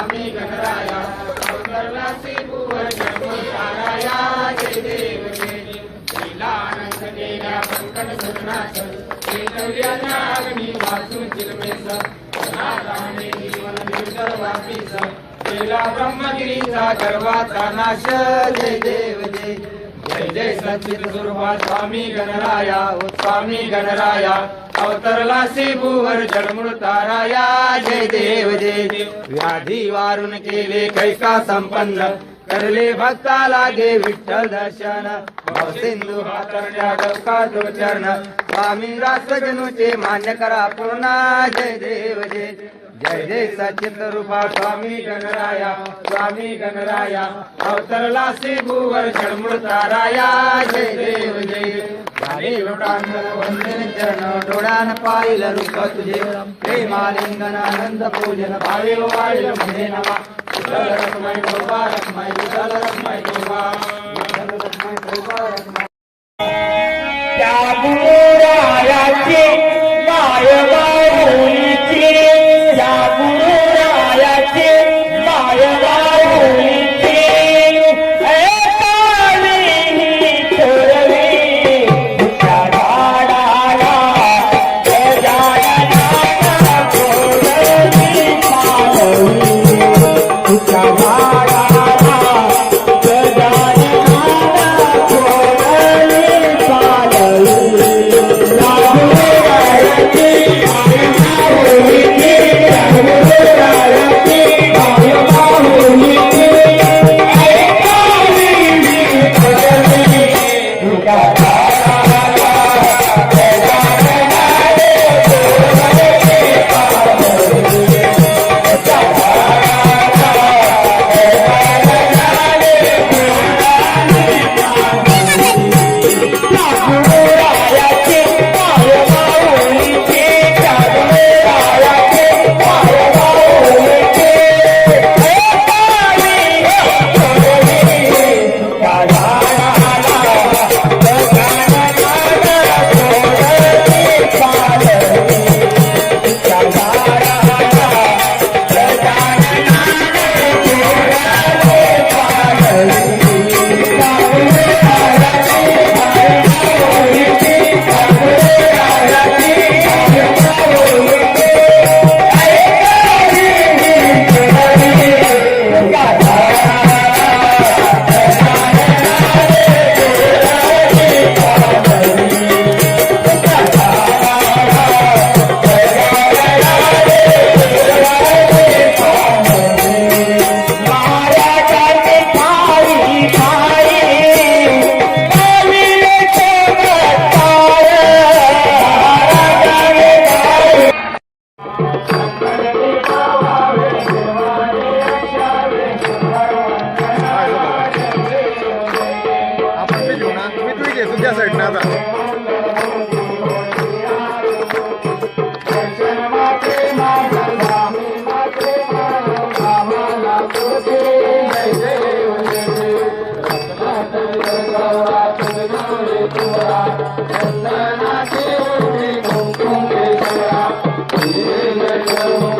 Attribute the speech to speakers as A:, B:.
A: स्वामी गणराया अवतरणासी भुवन जन्मताराया जय देव केल्या सदनाच अग्नी वाचून जीवन केला ब्रह्मगिरीचा गर्वाचा नाश जय देव जय जय जय सचित स्वरूपा स्वामी गणराया स्वामी गणराया। अवतरला से भूवर ताराया जय देव जय देव. व्याधी वारून केले कैसा संपन्न. करले भक्ता लागे विठ्ठल दर्शन. सिंधू हातरण्या चरण स्वामी रासजनुचे मान्य करा पूर्णा जय देव जय जय जय सचित रूपा स्वामी गणराया स्वामी गणराया अवतरला से भूवर जन्मूळ ताराया जय देव जय. झाले लोटांग वंदन चरण डोळ्यान पाहिलं रूप तुझे. प्रेमालिंगन आनंद पूजन भावे वाढील म्हणे नवा. विठ्ठल रखमाई गोपा रखमाई विठ्ठल रखमाई गोपा विठ्ठल रखमाई गोपा रखमाई
B: ಬೇಕಾ Thank you.